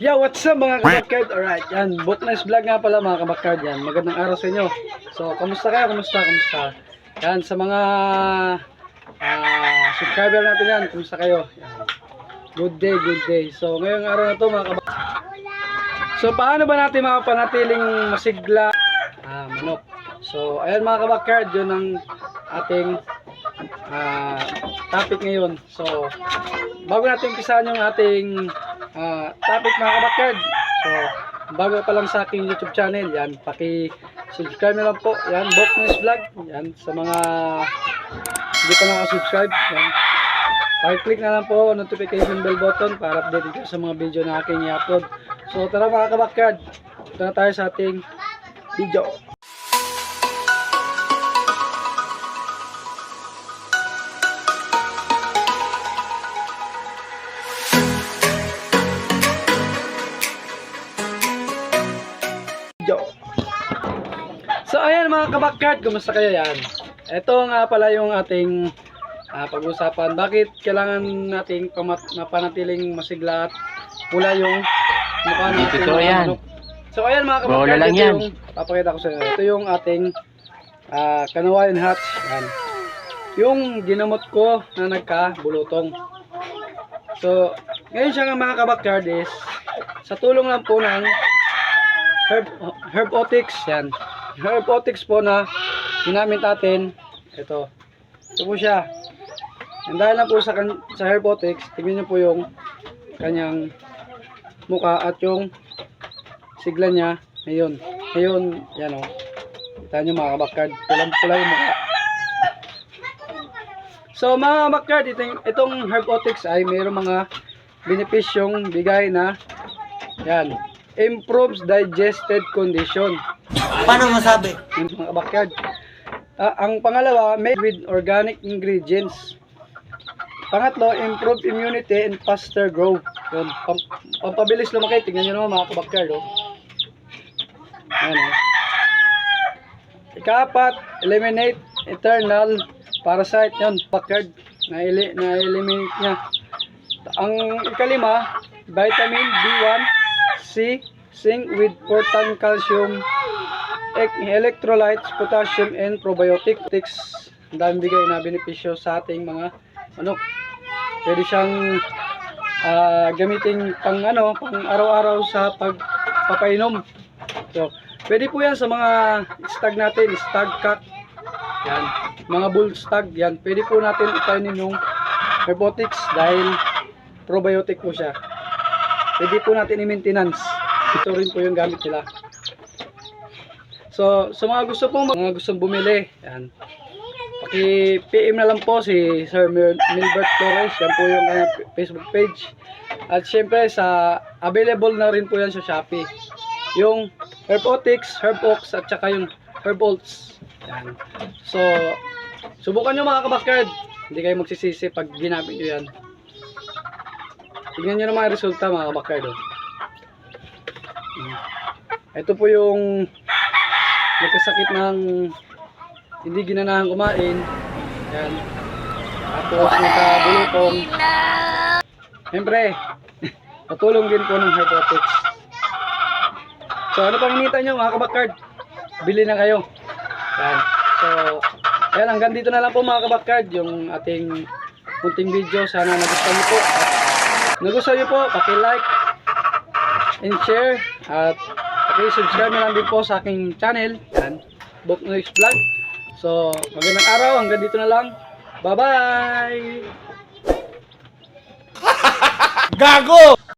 Yo, what's up mga kabakard? Alright, yan. Booknice vlog nga pala mga kabakard yan. Magandang araw sa inyo. So, kamusta kayo? Kamusta? Kamusta? Yan, sa mga ah, subscriber natin yan. Kamusta kayo? Yan. Good day, good day. So, ngayong araw na to mga kabakard. So, paano ba natin mapanatiling masigla ah, manok? So, ayan mga kabakard, yun ang ating ah, topic ngayon. So, bago natin umpisahan yung ating ah, topic mga kabakard. So, bago pa lang sa aking YouTube channel, yan, paki-subscribe na lang po. Yan, Bok News Vlog. Yan, sa mga hindi pa nakasubscribe. Yan. Paki-click na lang po notification bell button para updated kayo sa mga video na aking i-upload. So, tara mga kabakard. Ito tayo sa ating video. Video. So ayan mga kabakard, kumusta kayo yan? Ito nga pala yung ating ah, pag-usapan. Bakit kailangan nating mapanatiling masigla at pula yung mukha natin. Mga yan. manok. So ayan mga Bola kabakard, lang ito yan. yung papakita ko sa inyo. Ito yung ating ah, Kanawayan hatch. Yan. Yung ginamot ko na nagka-bulutong. So, ngayon siya nga mga kabakard is sa tulong lang po ng herb, herbotics yan. Herbotics po na ginamit natin. Ito. Ito po siya. And dahil lang po sa, sa herbotics tingnan nyo po yung kanyang muka at yung sigla niya. Ngayon ngayon yan o kita nyo mga kabakard pulang pula yung muka so mga kabakard itong, itong herbotics ay mayroong mga benepisyong bigay na yan improves digested condition Paano masabi? yung mga backyard. Ah, ang pangalawa, made with organic ingredients. Pangatlo, improve immunity and faster growth. Yun, pam pampabilis lumaki. Tingnan nyo naman mga kabakyard. Oh. Ayan, oh. Ikapat, eliminate eternal parasite. Yun, backyard. Na-eli- Na-eliminate niya. Ang ikalima, vitamin B1, C, zinc with important calcium Ec- electrolytes, potassium, and probiotics. Ang daming bigay na benepisyo sa ating mga ano. Pwede siyang ah, gamitin pang ano, pang araw-araw sa pagpapainom. So, pwede po yan sa mga stag natin, stag cock. Yan. Mga bull stag, yan. Pwede po natin ipainom yung herbotics dahil probiotic po siya. Pwede po natin i-maintenance. Ito rin po yung gamit nila. So, sa mga gusto po, mga gustong bumili, yan. Paki-PM na lang po si Sir Mil- Milbert Torres, yan po yung kanyang Facebook page. At syempre, sa available na rin po yan sa Shopee. Yung Herbotics, Herbox, at saka yung Herbolts. Yan. So, subukan nyo mga kabakard. Hindi kayo magsisisi pag ginamit nyo yan. Tingnan nyo naman ang resulta mga kabakard. Mm. Ito po yung nagkasakit ng hindi ginanahan kumain. Yan. Tapos nagkabulutong. Siyempre, patulong din po ng herbotics. So ano pang hinihintay nyo mga kabakard? Bili na kayo. Yan. So, ayan hanggang dito na lang po mga kabakard yung ating kunting video. Sana nagustuhan nyo po. At nagustuhan nyo po, paki-like and share at paki-subscribe na lang din po sa aking channel. Yan. Book Noise Vlog. So, magandang araw. Hanggang dito na lang. Bye-bye! Gago!